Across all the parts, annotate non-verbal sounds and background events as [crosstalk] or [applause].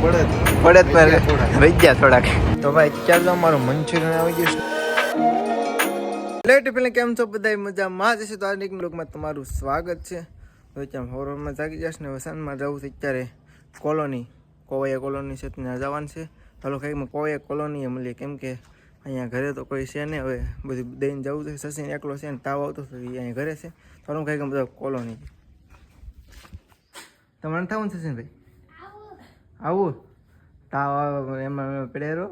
પડે જ પર રહી ગયા થોડાક. તો ભાઈ ચાલો તો અમારું મંચુરિયન આવી ગયું લેટ પેલા કેમ છો બધા મજામાં જ છે તો આજની બ્લોગમાં તમારું સ્વાગત છે. તો ત્યાં હોરમાં જાગી જશે ને વસાનમાં જવું છે અત્યારે કોલોની કોવાયા કોલોની છે ત્યાં જવાનું છે. ચાલો કંઈક કોવાયા કોલોની મળીએ. કેમ કે અહીંયા ઘરે તો કોઈ છે નહીં. હવે બધું દઈને જવું છે સસીને એકલો છે ને તાવ આવતો હતો અહીંયા ઘરે છે. ચાલો કંઈક બધા કોલોની તમારે થવું છે ભાઈ આવું. તાવ એમાં પડેરો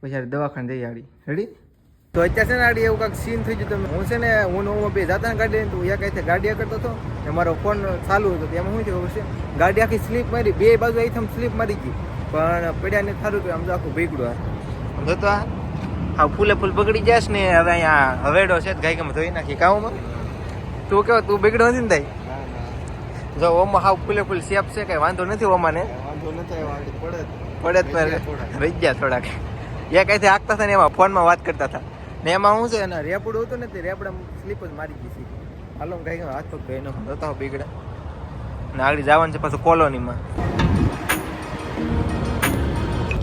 પછી દવાખાને જઈ આડી. રેડી તો અત્યારે છે ને આડી એવું કાંઈક સીન થઈ ગયું. હું છે ને, હું હું બે જાતા ને ગાડી તો એક અહીંથી ગાડી કરતો હતો ને મારો ફોન ચાલુ હતો. તેમાં શું થયું છે? ગાડી આખી સ્લીપ મારી, બે બાજુ અહીંથી સ્લીપ મારી ગઈ. પણ પડ્યા ને સારું કે આમ તો આખું ભીગડું આ. જો તો આ? હા, ફૂલે ફૂલ બગડી જશ ને, હવે અહીંયા હવેડો છે ગાય ગમે ધોઈ નાખી કામમાં તું કેવો, તું બગડ્યો નથી ને તાઈ? જો, ઓમાં હાવ ફૂલે ફૂલ સેફ છે, કઈ વાંધો નથી ઓમાં પડે પર રહી ગયા થોડાક. એ કઈથી આગતા હતા ને એમાં ફોનમાં વાત કરતા હતા. ને એમાં શું છે એના રેપડું હતું ને તે રેપડા સ્લીપ જ મારી ગઈ હતી હાલો કઈ હાથ પગ ભાઈ નો જતા બીગડા. ને આગળ જવાનું છે પાછું કોલોનીમાં.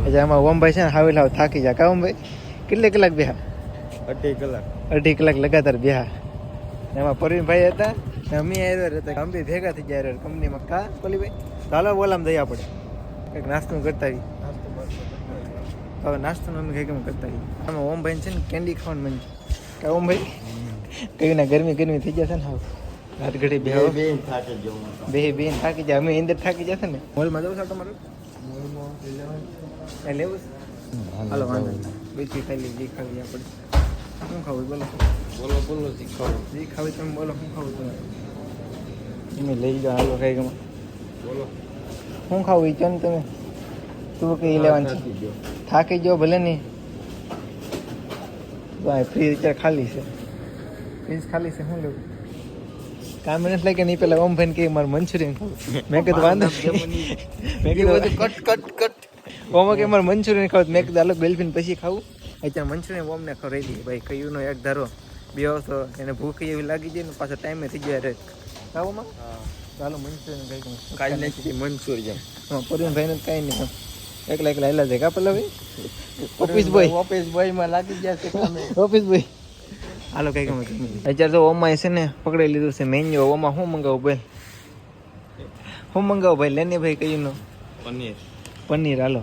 એટલે એમાં ઓમભાઈ છે ને હાવી લાવ થાકી જાય કા ઓમભાઈ? કેટલે કલાક બેહા? અઢી કલાક. અઢી કલાક લગાતાર બેહા. એમાં પરવીનભાઈ હતા અમે આવ્યા હતા. અમે ભેગા થઈ ગયા કંપનીમાં કા ભાઈ ચાલો બોલામ જઈએ આપણે. કંઈક નાસ્તો કરતા આવીએ. હવે નાસ્તો અમે કંઈક કરતા આવીએ. આમાં ઓમભાઈ છે ને કેન્ડી ખાવાનું મન છે. ઓમ ઓમભાઈ કઈ ના ગરમી ગરમી થઈ જશે ને હવે. રાત ઘડી બે બે થાકે જવું બે બેન થાકી જાય અમે અંદર થાકી જશે ને. મોલમાં જવું છે તમારું? એ લેવું હાલો વાંધો નહીં. બેથી ખાલી જે ખાવી આપણે. શું ખાવું બોલો? બોલો બોલો શીખવાડો જે ખાવી તમે બોલો શું ખાવું તમે? તમે લઈ જાઓ હાલો કઈ ગમે બોલો. શું ખાવું ઈ ને તમે. તું કે ઇલેવન છે. થાકી ગયો. ભલે નહીં ભાઈ ફ્રી અત્યારે ખાલી છે. ફ્રીજ ખાલી છે શું લેવું? કામ મિનિટ લાગે નહીં પેલા ઓમ ભાઈ કે મારે મંચુરિયન ખાવું. મેં કીધું વાંધો. [laughs] મેં કીધું કટ કટ કટ. ઓમાં કે મારે મંચુરિયન ખાવું મેં કીધું અલગ બેલફીન પછી ખાવું. અત્યારે મંચુરિયન ઓમને ખવડાવી દઈએ ભાઈ કયુંનો એક ધારો. બે તો એને ભૂખ એવી લાગી જાય ને પાછો ટાઈમે થઈ જાય રે. ખાવામાં ચાલો મંચુરિયન કઈ કાલ નાખી મંચુરિયન. હા પરિવહન ભાઈને કાંઈ નહીં. એકલા એકલા હેલા છે કા પેલા ભાઈ ઓફિસ બોય ઓફિસ બોયમાં લાગી ગયા છે ઓફિસ બોય હાલો કઈ ગમે અત્યારે તો ઓમાં છે ને પકડી લીધું છે મેન્યુ ઓમાં શું મંગાવું ભાઈ? શું મંગાવું ભાઈ? લેની ભાઈ કયું પનીર. પનીર હાલો.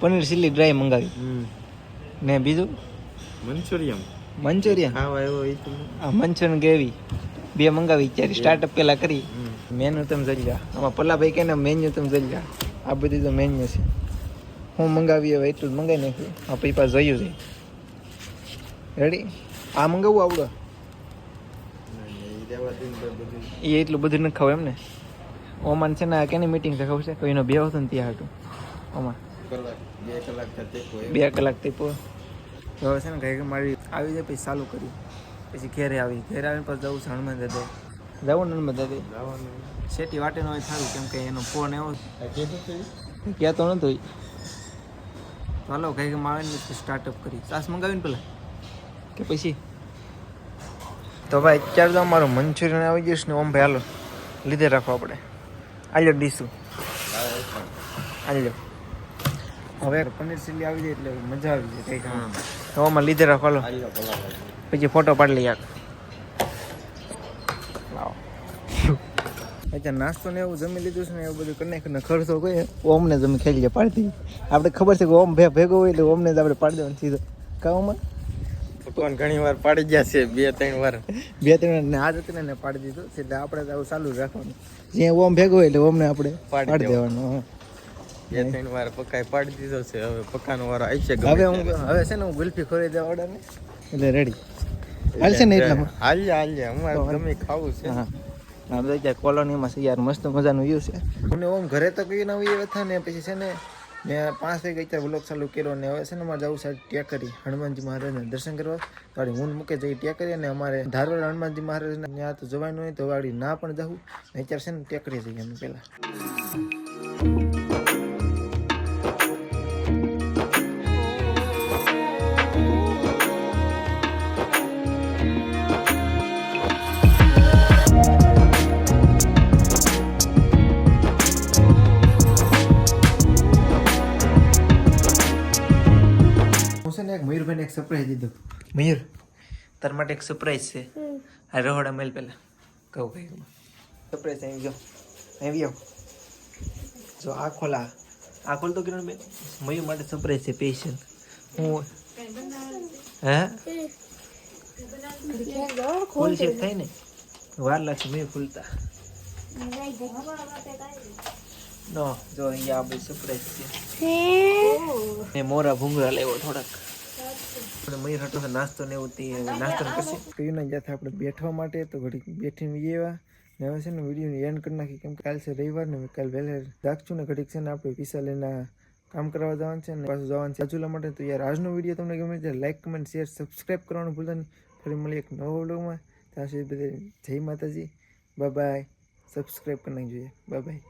પનીર ચીલી ડ્રાય મંગાવી. ને બીજું? મંચુરિયન. મંચુરિયન? હા મંચુરિયન ગ્રેવી બે મંગાવી. અત્યારે સ્ટાર્ટઅપ પેલા કરી. મેનુ તમે જઈ જા આમાં પલ્લાભાઈ કે મેન્યુ તમે જઈ જા આ બધી તો મેન્યુ છે. હું મંગાવી હવે એટલું જ મંગાવી નાખ્યું આ પૈપા જયું છે. રેડી આ મંગાવવું આવડો? એ એટલું બધું નથી ખાવ એમ ને? ઓમાન છે ને, આ કેની મીટિંગ છે ખબર છે? કોઈનો બે હતો ને ત્યાં હતું. ઓમાન. બે કલાક તે પો હવે છે ને, ઘરે મારી આવી જાય, પછી ચાલુ કર્યું પછી ઘેરે આવી ઘેરે આવીને પછી જવું છે હનુમાન દાદા જવું ને હનુમાન દાદા જવાનું શેટી વાટે હોય સારું કેમ કે એનો ફોન એવો ક્યાં કહેતો નતો ચાલો કઈ ને સ્ટાર્ટઅપ કરી. ચાસ મંગાવીને પેલા? કે પછી? તો ભાઈ અત્યારે તો અમારું મંચુરિયન આવી ગયું છે ને ઓમ ભાઈ હાલો લીધે રાખો આપણે. આલ્યો ડીશું આલ્યો. હવે પનીર ચીલી આવી જાય એટલે મજા આવી જાય કઈ તો આમાં લીધે રાખો હાલો. પછી ફોટો પાડી લઈએ યાર લાવો અચ્છા નાસ્તો ને એવું જમી લીધું છે ને એવું બધું કને કને ને ખર્ચો કોઈ ઓમને જમી ખેલી જાય પાડી દીધી આપણે ખબર છે કે ઓમ ભે ભેગો હોય એટલે ઓમને જ આપણે પાડી દેવાનું સીધો. કાઉમાં ભગવાન ઘણી વાર પાડી ગયા છે બે ત્રણ વાર. બે ત્રણ ને આજ હતી ને પાડી દીધું એટલે આપણે તો આવું ચાલુ રાખવાનું. જ્યાં ઓમ ભેગો હોય એટલે ઓમને આપણે પાડી દેવાનું. બે ત્રણ વાર પકાઈ પાડી દીધો છે હવે પકાનો વારો આવી છે હવે હું હવે છે ને હું ગુલ્ફી ખોરી દેવા ઓર્ડર ને એટલે રેડી હાલશે ને એટલામાં? હાલ્યા હાલ્યા. અમારે ગમે ખાવું છે. હા. આ બધા ત્યાં કોલોનીમાં છે, યાર મસ્ત મજાનું વ્યૂ છે. મને ઓમ ઘરે તો કઈ નવી થાય ને, પછી છે ને, મેં પાંચ વાગે અત્યારે બ્લોક ચાલુ કર્યો ને, હવે છે ને અમારે જવું છે ટેકરી, હનુમાનજી મહારાજના દર્શન કરવા. વાળી હું મૂકે જઈ ટેકરી અને અમારે ધારવાડ હનુમાનજી મહારાજને, ત્યાં તો જવાનું હોય તો વાળી ના પણ જવું. ને અત્યારે છે ને ટેકરી જઈએ અમે પહેલાં. એક સરપ્રાઈઝ દીધું. મયુર તાર માટે એક સરપ્રાઈઝ છે. આ રહોડા મેલ પહેલા કહું કઈ સરપ્રાઈઝ આવી જાઓ આવી આવો જો આ ખોલા આ. ખોલ તો કિરણ બેન. મયુર માટે સરપ્રાઈઝ છે પેશન હું હે? ફૂલ છે થાય ને. વાર લાગશે મયુર ખુલતા. નો જો અહીંયા આ બધું સરપ્રાઈઝ છે. મોરા ભૂંગળા લેવો થોડાક. આપણે મયુર હતો નાસ્તો ને એવું તે નાસ્તો કરશે કયું ના જાતે આપણે બેઠવા માટે તો ઘડીક બેઠીને વિયેવા ને હવે છે ને વીડિયો એન્ડ કરી નાખી કેમ કે કાલ છે રવિવાર ને કાલ વહેલા રાખશું ને ઘડીક છે ને આપણે વિશાલેના કામ કરવા જવાનું છે ને પાછું જવાનું છે આજુલા માટે. તો યાર આજનો વીડિયો તમને ગમે છે લાઈક કમેન્ટ શેર સબસ્ક્રાઈબ કરવાનું ભૂલતા નહીં. ફરી મળી એક નવો વ્લોગમાં ત્યાં સુધી બધે જય માતાજી. બાય બાય સબસ્ક્રાઈબ કરી નાખજો બાય બાય